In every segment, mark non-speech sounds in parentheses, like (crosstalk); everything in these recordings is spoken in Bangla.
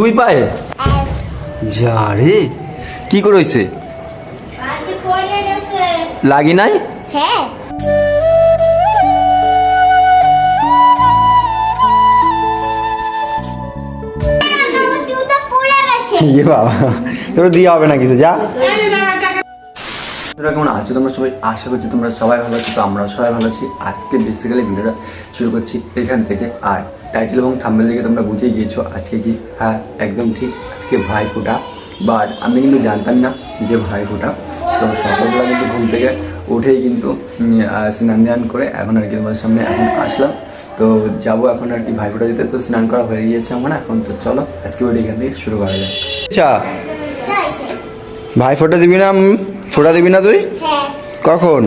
দুই পায়ে? যা রে কি করে হইছে? লাগি নাই? হ্যাঁ। ইয়ে বাবা তোর দিয়ে হবে না কিছু যা। তোমরা কেমন আছো তোমরা সবাই? আশা করছি তোমরা সবাই ভালো আছো তো আমরা সবাই ভালো আছি। আজকে বেসিক্যালি ভিডিওটা শুরু করছি এখান থেকে। আর টাইটেল এবং থাম্বেল দেখে তোমরা বুঝেই গিয়েছো আজকে কি। হ্যাঁ একদম ঠিক। আজকে ভাই ফোটা বাট আমি কিন্তু জানতাম না যে ভাই ফোটা তো সকালবেলা কিন্তু ঘুম থেকে উঠেই কিন্তু স্নান ধান করে এখন আর কি তোমাদের সামনে এখন আসলাম। তো যাব এখন আর কি ভাই ফোটা দিতে তো স্নান করা হয়ে গিয়েছে আমার এখন। তো চলো আজকে ভিডিও এখান থেকে শুরু করা যায় আচ্ছা। ভাই ফোটা দিবি না ফোটা দিবি না তুই? হ্যাঁ। কখন?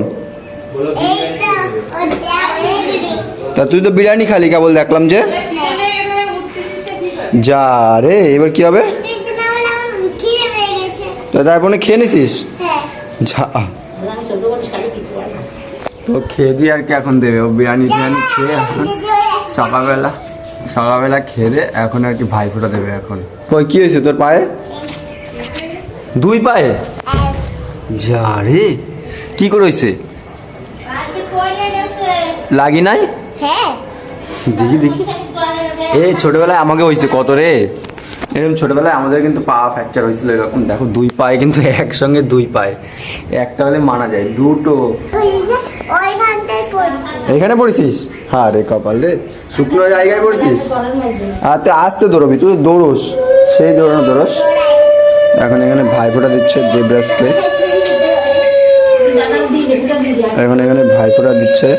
তা তুই তো বিরিয়ানি খালি কেবল দেখলাম যে। যা রে এবার কি হবে? তা তারপরে খেয়ে নিছিস? হ্যাঁ। যা। তো খেয়ে দিয়ে আর কি এখন দেবে? ও বিরিয়ানি টিরিয়ানি খেয়ে এখন সকালবেলা সকালবেলা খেয়ে দে এখন আর কি ভাই ফোটা দেবে এখন। ওই কি হয়েছে তোর পায়ে? দুই পায়ে? যা রে কি করে হয়েছে? লাগি নাই? হ্যাঁ। দেখি দেখি। এই ছোটবেলায় আমাকে হয়েছে কত রে? এরকম ছোটবেলায় আমাদের কিন্তু পা ফ্র্যাকচার হয়েছিল এরকম। দেখো দুই পায়ে কিন্তু একসঙ্গে দুই পায়ে। একটা হলে মানা যায় দুটো। এখানে পড়েছিস? হ্যাঁ রে কপাল রে। শুকনো জায়গায় পড়েছিস? আর তুই আসতে দৌড়বি তুই দৌড়োস। সেই দৌড়ানো দৌড়োস। এখন এখানে ভাইফোঁটা দিচ্ছে দেবরাজকে এখন এখানে ভাইফোঁটা দিচ্ছে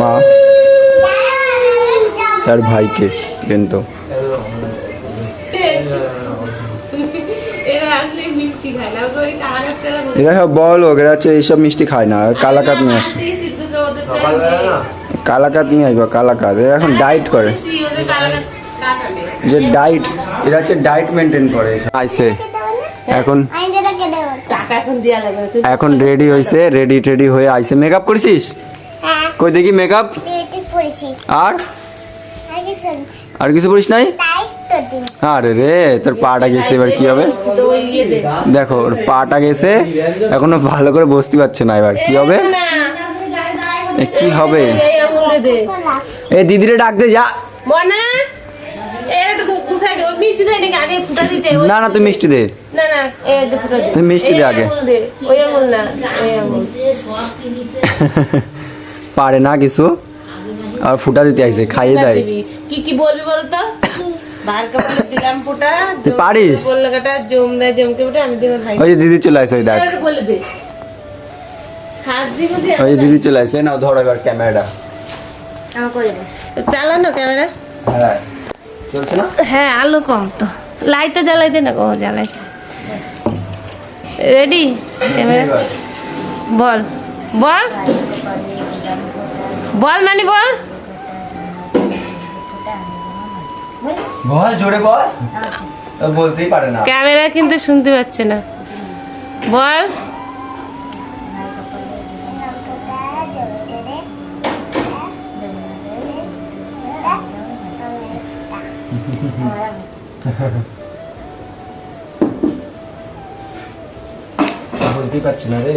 মা। তার ভাইকে কিন্তু। এরা সব বড় লোক এরা হচ্ছে এইসব মিষ্টি খায় না। কালাকাত নিয়ে আসে। কালাকাত নিয়ে আসব কালাকাত। এরা এখন ডায়েট করে। যে ডায়েট এরা হচ্ছে ডায়েট মেনটেন করে। আইসে। এখন টাকা এখন এখন রেডি হয়েছে রেডি টেডি হয়ে আইসে। মেকআপ করেছিস? হ্যাঁ। কই দেখি মেকআপ? আর? আর কিছু করিস নাই? আরে রে তোর পাটা গেছে এবার কি হবে? দেখো ওর পাটা গেছে এখনও ভালো করে বসতে পারছে না এবার কি হবে? কি হবে? এ দিদিরে ডাক দে যা। মনে? না না তুই মিষ্টি দে। তুই মিষ্টি দে আগে। পারে না কিছু? আর ফুটা দিতে আইছে খাইয়ে দেয়। কি কি বলবি বলতো? পারিস? ওই দিদি চলে আসে ওই দেখ। ওই দিদি চলে আসে না ধরো এবার ক্যামেরাটা। চালানো ক্যামেরা? হ্যাঁ। চলছে না? হ্যাঁ আলো কম তো। লাইটটা জ্বালাই দে না কো জ্বালাই রেডি? ক্যামেরা? বল। বল। বল মানে বল। বল জোরে বল। বলতেই পারে না। ক্যামেরা কিন্তু শুনতে পাচ্ছে না। বল। বলতেই পারছি না রে।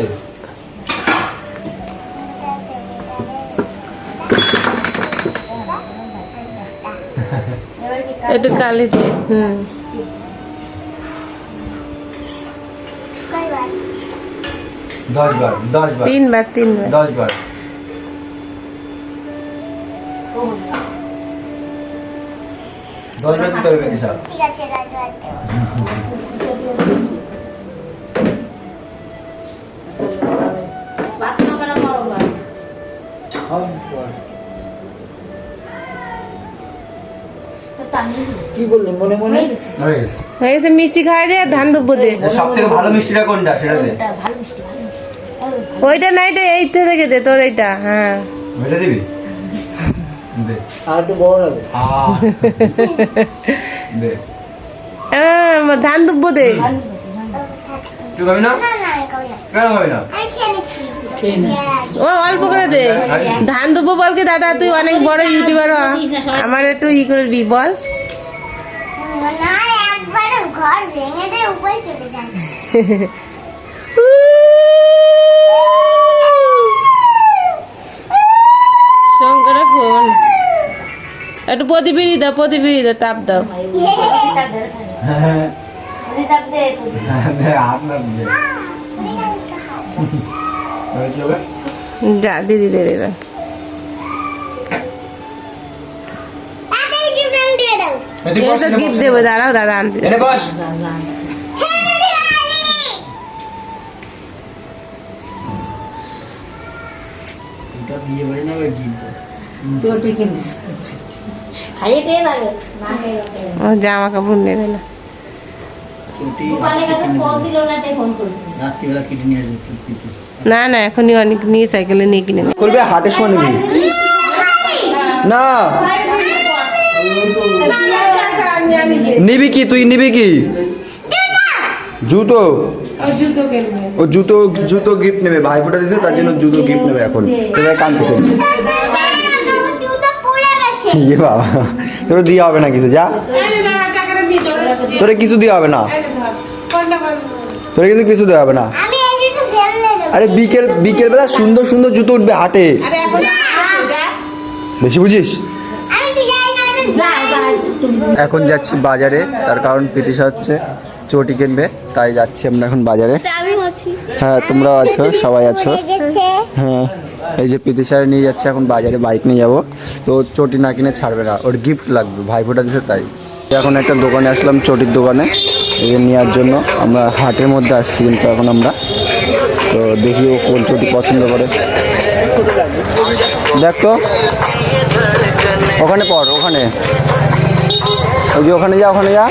একটু কালি দিয়ে হুম। দশ বার দশ বার তিনবার তিনবার। দশ বার দশ বার দিতে হবে কিন্তু সব ঠিক আছে (laughs) রাইট হয়ে গেছে। হয়ে গেছে মিষ্টি খাই দে ধান দুব্বো দে। সব থেকে ভালো মিষ্টিটা কোনটা? সেটা দে। ওইটা না এটা এই থেকে দে তোর এইটা হ্যাঁ। ভেটে দিবি? দে। আর একটু বড় দে। ধান দুব্বো দে। তুই খাবি না? কেন খাবি না। ও অল্প করে দে। ধান দুব্বো বলকে দাদা তুই অনেক বড় ইউটিউবার। আমার একটু ই করে দিবি বল। না ঘর ভেঙে দিয়ে উপরে চলে যায় শঙ্করের ফোন। একটু প্রতিবিড়ি দাও প্রতিবিড়ি দাও তাপ দাও। হবে যা দিদি দেবে এবার। এই তো গিফট দেবো দাঁড়াও দাদা আনতে জামা কাপড় নেবে না। না না এখনই অনেক নিয়ে সাইকেলে নিয়ে কিনে করবে হাটের সময় না। নিবি কি? তুই নিবি কি? জুতো। জুতো ও জুতো জুতো গিফট নেবে। ভাই ফোটা দিছে তার জন্য জুতো গিফট নেবে এখন। তোরা কাঁদতেছে। ইয়ে বাবা তোর দিয়ে হবে না কিছু যা। তোরে কিছু দেওয়া হবে না। তোরে কিন্তু কিছু দেওয়া হবে না। আরে বিকেল বিকেল বেলা সুন্দর সুন্দর জুতো উঠবে হাটে। বেশি বুঝিস? এখন যাচ্ছি বাজারে তার কারণ প্রীতিশা হচ্ছে চটি কিনবে তাই যাচ্ছি আমরা এখন বাজারে। হ্যাঁ তোমরাও আছো সবাই আছো। হ্যাঁ এই যে প্রীতিশারে নিয়ে যাচ্ছে এখন বাজারে বাইক নিয়ে যাব। তো চটি না কিনে ছাড়বে না ওর গিফট লাগবে ভাই ফোটা দিছে তাই। এখন একটা দোকানে আসলাম চটির দোকানে এই নেওয়ার জন্য। আমরা হাটের মধ্যে আসছি কিন্তু এখন আমরা। তো দেখি ও কোন চটি পছন্দ করে। দেখ তো। ওখানে পড় ওখানে। ওই যে ওখানে যা ওখানে যা।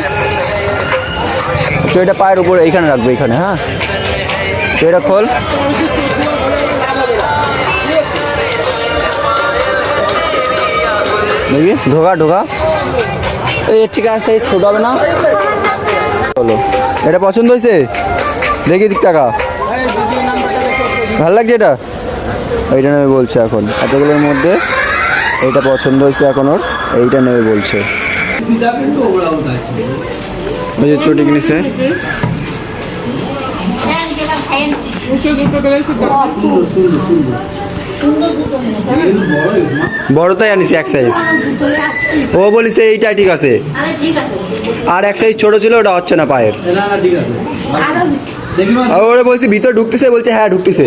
তো এটা পায়ের উপরে এইখানে রাখবে, এইখানে হ্যাঁ? চটিটা খোল। দেখবি? ঢোকা ঢোকা। এর থেকে সাইজ ছোট হবে না। চলো। এটা পছন্দ হয়েছে? দেখি দিক টাকা। ভালো লাগছে এটা? এইটা নেবে বলছে এখন। এতগুলোর মধ্যে এইটা পছন্দ হয়েছে এখন ওর, এইটা নেবে বলছে। ওই যে চটি কিনেছে। যেটা খাইয়ে বড় তাই আনিছি এক সাইজ ও বলিছে এইটা ঠিক আছে। আরে এক সাইজ ছোট ছিল, ওটা হচ্ছে না পায়ের। ওরা বলছি, ভিতরে ঢুকতেছে, বলছে হ্যাঁ ঢুকতেছে।